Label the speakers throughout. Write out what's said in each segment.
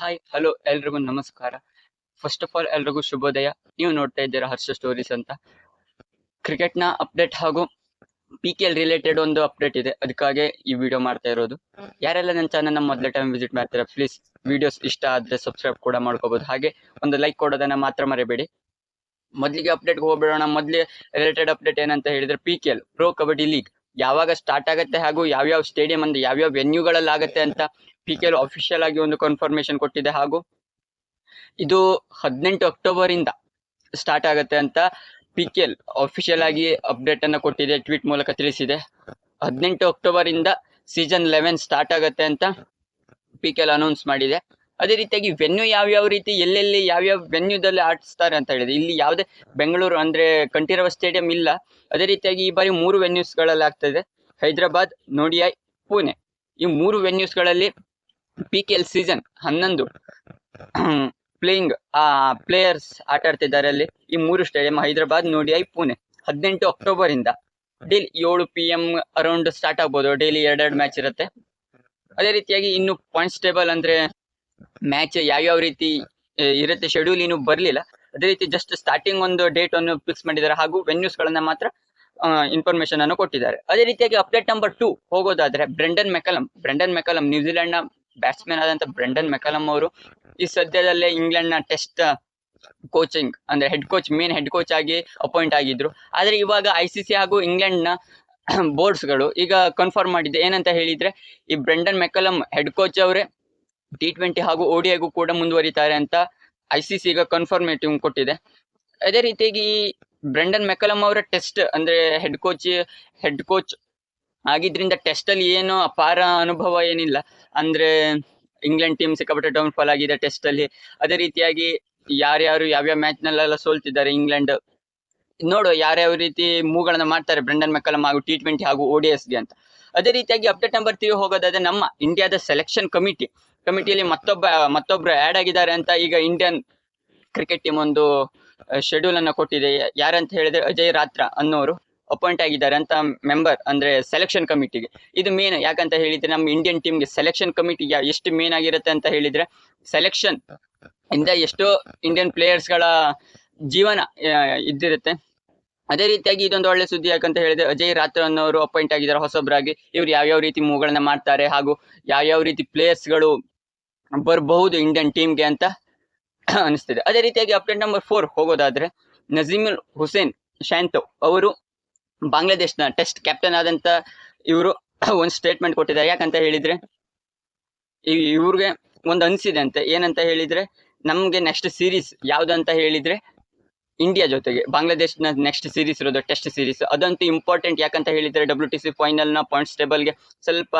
Speaker 1: Hi hello ಎಲ್ರಿಗೂ ನಮಸ್ಕಾರ. First of all ಎಲ್ರಿಗೂ ಶುಭೋದಯ. ನೀವು ನೋಡ್ತಾ ಇದ್ದೀರಾ ಹರ್ಷ ಸ್ಟೋರೀಸ್ ಅಂತ. ಕ್ರಿಕೆಟ್ನ ಅಪ್ಡೇಟ್ ಹಾಗೂ ಪಿ ಕೆ ಎಲ್ ರಿಲೇಟೆಡ್ ಒಂದು ಅಪ್ಡೇಟ್ ಇದೆ. ಅದಕ್ಕಾಗಿ ಈ ವಿಡಿಯೋ ಮಾಡ್ತಾ ಇರೋದು. ಯಾರೆಲ್ಲ ನನ್ನ ಚಾನಲ್ನ ಮೊದಲ ಟೈಮ್ ವಿಸಿಟ್ ಮಾಡ್ತೀರಾ ಪ್ಲೀಸ್ ವಿಡಿಯೋಸ್ ಇಷ್ಟ ಆದರೆ ಸಬ್ಸ್ಕ್ರೈಬ್ ಕೂಡ ಮಾಡ್ಕೋಬಹುದು ಹಾಗೆ ಒಂದು ಲೈಕ್ ಕೊಡೋದನ್ನ ಮಾತ್ರ ಮರಿಬೇಡಿ. ಮೊದಲಿಗೆ ಅಪ್ಡೇಟ್ಗೆ ಹೋಗ್ಬಿಡೋಣ. ಮೊದಲೇ ರಿಲೇಟೆಡ್ ಅಪ್ಡೇಟ್ ಏನಂತ ಹೇಳಿದ್ರೆ P K L pro kabaddi league ಯಾವಾಗ ಸ್ಟಾರ್ಟ್ ಆಗುತ್ತೆ ಹಾಗೂ ಯಾವ್ಯಾವ ಸ್ಟೇಡಿಯಂ ಅಂದ್ರೆ ಯಾವ್ಯಾವ ವೆನ್ಯೂಗಳಲ್ಲಿ ಆಗುತ್ತೆ ಅಂತ ಪಿ ಕೆ ಎಲ್ ಆಗಿ ಒಂದು ಕನ್ಫರ್ಮೇಶನ್ ಕೊಟ್ಟಿದೆ ಹಾಗೂ ಇದು ಹದಿನೆಂಟು ಅಕ್ಟೋಬರ್ ಇಂದ ಸ್ಟಾರ್ಟ್ ಆಗುತ್ತೆ ಅಂತ ಪಿ ಕೆ ಎಲ್ ಅಫಿಷಿಯಲ್ ಆಗಿ ಅಪ್ಡೇಟ್ ಅನ್ನ ಕೊಟ್ಟಿದೆ ಟ್ವೀಟ್ ಮೂಲಕ ತಿಳಿಸಿದೆ. ಹದಿನೆಂಟು ಅಕ್ಟೋಬರ್ ಇಂದ ಸೀಸನ್ ಲೆವೆನ್ ಸ್ಟಾರ್ಟ್ ಆಗುತ್ತೆ ಅಂತ ಪಿ ಕೆ ಎಲ್ ಅನೌನ್ಸ್ ಮಾಡಿದೆ. ಅದೇ ರೀತಿಯಾಗಿ ವೆನ್ಯೂ ಯಾವ್ಯಾವ ರೀತಿ, ಎಲ್ಲೆಲ್ಲಿ ಯಾವ್ಯಾವ ವೆನ್ಯೂದಲ್ಲಿ ಆಡಿಸ್ತಾರೆ ಅಂತ ಹೇಳಿದ್ರೆ, ಇಲ್ಲಿ ಯಾವುದೇ ಬೆಂಗಳೂರು ಅಂದ್ರೆ ಕಂಠೀರವ ಸ್ಟೇಡಿಯಂ ಇಲ್ಲ. ಅದೇ ರೀತಿಯಾಗಿ ಈ ಬಾರಿ ಮೂರು ವೆನ್ಯೂಸ್ಗಳಲ್ಲಿ ಆಗ್ತದೆ ಹೈದರಾಬಾದ್ ನೋಡಿಯಾಯ್ ಪುಣೆ. ಈ ಮೂರು ವೆನ್ಯೂಸ್ಗಳಲ್ಲಿ ಪಿ ಕೆ ಎಲ್ ಸೀಸನ್ ಹನ್ನೊಂದು ಪ್ಲೇಯಿಂಗ್ ಆ ಪ್ಲೇಯರ್ಸ್ ಆಟ ಆಡ್ತಿದ್ದಾರೆ ಅಲ್ಲಿ. ಈ ಮೂರು ಸ್ಟೇಡಿಯಂ ಹೈದರಾಬಾದ್ ನೋಡಿಯಾಯ್ ಪುಣೆ. ಹದಿನೆಂಟು ಅಕ್ಟೋಬರ್ ಇಂದ. ಡೈಲಿ ಏಳು ಪಿ ಎಂ ಅರೌಂಡ್ ಸ್ಟಾರ್ಟ್ ಆಗ್ಬೋದು. ಡೈಲಿ ಎರಡೆರಡು ಮ್ಯಾಚ್ ಇರುತ್ತೆ. ಅದೇ ರೀತಿಯಾಗಿ ಇನ್ನು ಪಾಯಿಂಟ್ಸ್ ಟೇಬಲ್ ಅಂದ್ರೆ ಮ್ಯಾಚ್ ಯಾವ್ಯಾವ ರೀತಿ ಇರುತ್ತೆ ಶೆಡ್ಯೂಲ್ ಏನು ಬರಲಿಲ್ಲ. ಅದೇ ರೀತಿ ಜಸ್ಟ್ ಸ್ಟಾರ್ಟಿಂಗ್ ಒಂದು ಡೇಟ್ ಅನ್ನು ಫಿಕ್ಸ್ ಮಾಡಿದ್ದಾರೆ ಹಾಗೂ ವೆನ್ಯೂಸ್ ಗಳನ್ನ ಮಾತ್ರ ಇನ್ಫಾರ್ಮೇಶನ್ ಅನ್ನು ಕೊಟ್ಟಿದ್ದಾರೆ. ಅದೇ ರೀತಿಯಾಗಿ ಅಪ್ಡೇಟ್ ನಂಬರ್ ಟೂ ಹೋಗೋದಾದ್ರೆ ಬ್ರೆಂಡನ್ ಮೆಕಲಂ ಬ್ರೆಂಡನ್ ಮೆಕಲಮ್ ನ್ಯೂಜಿಲೆಂಡ್ನ ಬ್ಯಾಟ್ಸ್ಮನ್ ಆದಂತ ಬ್ರೆಂಡನ್ ಮೆಕಲಮ್ ಅವರು ಈ ಸದ್ಯದಲ್ಲೇ ಇಂಗ್ಲೆಂಡ್ನ ಟೆಸ್ಟ್ ಕೋಚಿಂಗ್ ಅಂದ್ರೆ head coach main head coach ಆಗಿ ಅಪಾಯಿಂಟ್ ಆಗಿದ್ರು. ಆದ್ರೆ ಇವಾಗ ಐ ಸಿ ಸಿ ಹಾಗೂ ಇಂಗ್ಲೆಂಡ್ನ ಬೋರ್ಡ್ಸ್ಗಳು ಈಗ ಕನ್ಫರ್ಮ್ ಮಾಡಿದೆ. ಏನಂತ ಹೇಳಿದ್ರೆ ಈ ಬ್ರೆಂಡನ್ ಮೆಕಲಂ ಹೆಡ್ ಕೋಚ್ ಅವರೇ ಟಿ ಟ್ವೆಂಟಿ ಹಾಗೂ ಓಡಿಯಾಗೂ ಕೂಡ ಮುಂದುವರಿತಾರೆ ಅಂತ ಐ ಸಿ ಸಿ ಕನ್ಫರ್ಮೇಟಿವ್ ಕೊಟ್ಟಿದೆ. ಅದೇ ರೀತಿಯಾಗಿ ಬ್ರೆಂಡನ್ ಮೆಕಲಮ್ ಅವರ ಟೆಸ್ಟ್ ಅಂದ್ರೆ ಹೆಡ್ ಕೋಚ್ ಹೆಡ್ ಕೋಚ್ ಆಗಿದ್ರಿಂದ ಟೆಸ್ಟ್ ಅಲ್ಲಿ ಏನು ಅಪಾರ ಅನುಭವ ಏನಿಲ್ಲ. ಅಂದ್ರೆ ಇಂಗ್ಲೆಂಡ್ ಟೀಮ್ ಸಿಕ್ಕಾಪಟ್ಟೆ ಡೌನ್ ಫಾಲ್ ಆಗಿದೆ ಟೆಸ್ಟ್ ಅಲ್ಲಿ. ಅದೇ ರೀತಿಯಾಗಿ ಯಾರ್ಯಾರು ಯಾವ್ಯಾವ ಮ್ಯಾಚ್ ನಲ್ಲೆಲ್ಲ ಸೋಲ್ತಿದ್ದಾರೆ ಇಂಗ್ಲೆಂಡ್ ನೋಡು ಯಾರ್ಯಾವ ರೀತಿ ಮೂವ್ಗಳನ್ನ ಮಾಡ್ತಾರೆ ಬ್ರೆಂಡನ್ ಮೆಕಲಮ್ ಹಾಗೂ ಟಿ ಟ್ವೆಂಟಿ ಹಾಗೂ ODIs ಗೆ ಅಂತ. ಅದೇ ರೀತಿಯಾಗಿ ಅಪ್ಡೇಟ್ ನಂಬರ್ ತ್ರೀ ಹೋಗೋದಾದ್ರೆ ನಮ್ಮ ಇಂಡಿಯಾದ ಸೆಲೆಕ್ಷನ್ ಕಮಿಟಿ ಕಮಿಟಿಯಲ್ಲಿ ಮತ್ತೊಬ್ಬ, ಮತ್ತೊಬ್ರು ಆಡ್ ಆಗಿದ್ದಾರೆ ಅಂತ ಈಗ ಇಂಡಿಯನ್ ಕ್ರಿಕೆಟ್ ಟೀಮ್ ಒಂದು ಶೆಡ್ಯೂಲ್ ಅನ್ನ ಕೊಟ್ಟಿದೆ. ಯಾರಂತ ಹೇಳಿದ್ರೆ ಅಜಯ್ ರಾತ್ರ ಅನ್ನೋರು ಅಪಾಯಿಂಟ್ ಆಗಿದ್ದಾರೆ ಅಂತ ಮೆಂಬರ್ ಅಂದ್ರೆ ಸೆಲೆಕ್ಷನ್ ಕಮಿಟಿಗೆ ಇದು ಮೇನ್ ಯಾಕಂತ ಹೇಳಿದ್ರೆ ನಮ್ಮ ಇಂಡಿಯನ್ ಟೀಮ್ಗೆ ಸೆಲೆಕ್ಷನ್ ಕಮಿಟಿ ಎಷ್ಟು ಮೇನ್ ಆಗಿರುತ್ತೆ ಅಂತ ಹೇಳಿದ್ರೆ ಸೆಲೆಕ್ಷನ್ ಇಂದ ಎಷ್ಟೋ ಇಂಡಿಯನ್ಗಳ ಜೀವನ ಇದ್ದಿರುತ್ತೆ. ಅದೇ ರೀತಿಯಾಗಿ ಇದೊಂದು ಒಳ್ಳೆ ಸುದ್ದಿ ಯಾಕಂತ ಹೇಳಿದ್ರೆ ಅಜಯ್ ರಾತ್ರ ಅನ್ನೋರು ಅಪಾಯಿಂಟ್ ಆಗಿದ್ದಾರೆ ಹೊಸಬ್ರಾಗಿ. ಇವ್ರು ಯಾವ್ಯಾವ ರೀತಿ ಮೂವ್ಗಳನ್ನ ಮಾಡ್ತಾರೆ ಹಾಗೂ ಯಾವ್ಯಾವ ರೀತಿ ಗಳು ಬರಬಹುದು ಇಂಡಿಯನ್ ಟೀಮ್ಗೆ ಅಂತ ಅನಿಸ್ತಿದೆ. ಅದೇ ರೀತಿಯಾಗಿ ಅಪ್ಡೇಟ್ ನಂಬರ್ ಫೋರ್ ಹೋಗೋದಾದ್ರೆ ನಜೀಮುಲ್ ಹುಸೇನ್ ಶಾಂತೋ ಅವರು ಬಾಂಗ್ಲಾದೇಶನ ಟೆಸ್ಟ್ ಕ್ಯಾಪ್ಟನ್ ಆದಂತ ಇವರು ಒಂದು ಸ್ಟೇಟ್ಮೆಂಟ್ ಕೊಟ್ಟಿದ್ದಾರೆ. ಯಾಕಂತ ಹೇಳಿದ್ರೆ ಇವ್ರಿಗೆ ಒಂದು ಅನಿಸಿದೆ ಅಂತ. ಏನಂತ ಹೇಳಿದ್ರೆ ನಮ್ಗೆ ನೆಕ್ಸ್ಟ್ ಸೀರೀಸ್ ಯಾವ್ದಂತ ಹೇಳಿದ್ರೆ ಇಂಡಿಯಾ ಜೊತೆಗೆ. ಬಾಂಗ್ಲಾದೇಶ್ನ ನೆಕ್ಸ್ಟ್ ಸೀರೀಸ್ ಇರೋದು ಟೆಸ್ಟ್ ಸೀರೀಸ್ ಅದಂತೂ ಇಂಪಾರ್ಟೆಂಟ್ ಯಾಕಂತ ಹೇಳಿದ್ರೆ ಡಬ್ಲ್ಯೂ ಟಿ ಸಿ ಫೈನಲ್ನ ಪಾಯಿಂಟ್ಸ್ ಟೇಬಲ್ಗೆ ಸ್ವಲ್ಪ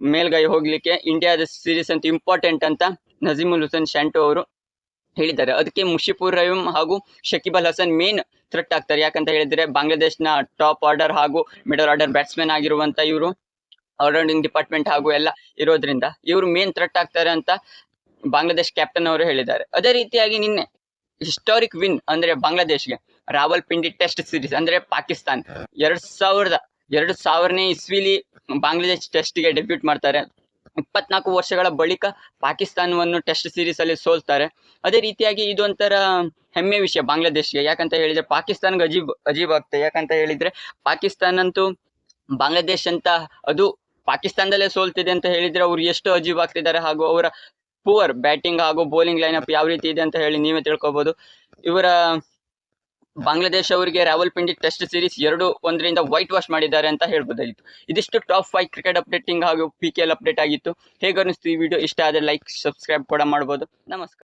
Speaker 1: ಮೇಲ್ಗೈ ಹೋಗ್ಲಿಕ್ಕೆ ಇಂಡಿಯಾದ ಸೀರೀಸ್ ಅಂತ ಇಂಪಾರ್ಟೆಂಟ್ ಅಂತ ನಜೀಮುಲ್ ಹುಸೇನ್ ಶಾಂಟೋ ಅವರು ಹೇಳಿದ್ದಾರೆ. ಅದಕ್ಕೆ ಮುಷಿಪುರ್ ರಹೀಂ ಹಾಗೂ ಶಕೀಬ್ ಅಲ್ ಹಸನ್ ಮೇನ್ ಥ್ರೆಟ್ ಆಗ್ತಾರೆ. ಯಾಕಂತ ಹೇಳಿದ್ರೆ ಬಾಂಗ್ಲಾದೇಶ್ನ ಟಾಪ್ ಆರ್ಡರ್ ಹಾಗೂ ಮಿಡಲ್ ಆರ್ಡರ್ ಬ್ಯಾಟ್ಸ್ಮನ್ ಆಗಿರುವಂತ ಇವರು ಆಲ್ರೌಂಡಿಂಗ್ ಡಿಪಾರ್ಟ್ಮೆಂಟ್ ಹಾಗೂ ಎಲ್ಲ ಇರೋದ್ರಿಂದ ಇವರು ಮೇನ್ ಥ್ರೆಟ್ ಆಗ್ತಾರೆ ಅಂತ ಬಾಂಗ್ಲಾದೇಶ್ ಕ್ಯಾಪ್ಟನ್ ಅವರು ಹೇಳಿದ್ದಾರೆ. ಅದೇ ರೀತಿಯಾಗಿ ನಿನ್ನೆ ಹಿಸ್ಟಾರಿಕ್ ವಿನ್ ಅಂದ್ರೆ ಬಾಂಗ್ಲಾದೇಶ್ಗೆ ರಾವಲ್ ಪಿಂಡಿ ಟೆಸ್ಟ್ ಸೀರೀಸ್ ಅಂದ್ರೆ ಪಾಕಿಸ್ತಾನ್ ಎರಡ್ ಸಾವಿರದ ಎರಡು ಸಾವಿರನೇ ಇಸ್ವಿಲಿ ಬಾಂಗ್ಲಾದೇಶ್ ಟೆಸ್ಟ್ಗೆ ಡೆಬ್ಯೂಟ್ ಮಾಡ್ತಾರೆ. ಇಪ್ಪತ್ನಾಲ್ಕು ವರ್ಷಗಳ ಬಳಿಕ ಪಾಕಿಸ್ತಾನವನ್ನು ಟೆಸ್ಟ್ ಸೀರೀಸ್ ಅಲ್ಲಿ ಸೋಲ್ತಾರೆ. ಅದೇ ರೀತಿಯಾಗಿ ಇದೊಂಥರ ಹೆಮ್ಮೆ ವಿಷಯ ಬಾಂಗ್ಲಾದೇಶ್ಗೆ. ಯಾಕಂತ ಹೇಳಿದ್ರೆ ಪಾಕಿಸ್ತಾನ್ಗೆ ಅಜೀಬ್ ಅಜೀಬ್ ಆಗ್ತದೆ ಯಾಕಂತ ಹೇಳಿದ್ರೆ ಪಾಕಿಸ್ತಾನಂತೂ ಬಾಂಗ್ಲಾದೇಶ್ ಅಂತ ಅದು ಪಾಕಿಸ್ತಾನದಲ್ಲೇ ಸೋಲ್ತಿದೆ ಅಂತ ಹೇಳಿದ್ರೆ ಅವ್ರು ಎಷ್ಟು ಅಜೀಬ್ ಆಗ್ತಿದ್ದಾರೆ ಹಾಗೂ ಅವರ ಪುವರ್ ಬ್ಯಾಟಿಂಗ್ ಹಾಗೂ ಬೌಲಿಂಗ್ ಲೈನಪ್ ಯಾವ ರೀತಿ ಇದೆ ಅಂತ ಹೇಳಿ ನೀವೇ ತಿಳ್ಕೊಬಹುದು ಇವರ ಬಾಂಗ್ಲಾದೇಶ ಅವರಿಗೆ ರಾವಲ್ಪಿಂಡಿ ಟೆಸ್ಟ್ ಸೀರೀಸ್ ಎರಡು ಒಂದರಿಂದ ವೈಟ್ ವಾಶ್ ಮಾಡಿದ್ದಾರೆ ಅಂತ ಹೇಳ್ಬೋದಾಗಿತ್ತು. ಇದಿಷ್ಟು ಟಾಪ್ ಫೈವ್ ಕ್ರಿಕೆಟ್ ಅಪ್ಡೇಟಿಂಗ್ ಹಾಗೂ ಪಿ ಕೆ ಎಲ್ ಅಪ್ಡೇಟ್ ಆಗಿತ್ತು. ಹೇಗೆ ಅನಿಸ್ತು ಈ ವಿಡಿಯೋ ಇಷ್ಟ ಆದರೆ ಲೈಕ್ ಸಬ್ಸ್ಕ್ರೈಬ್ ಕೂಡ ಮಾಡ್ಬೋದು. ನಮಸ್ಕಾರ.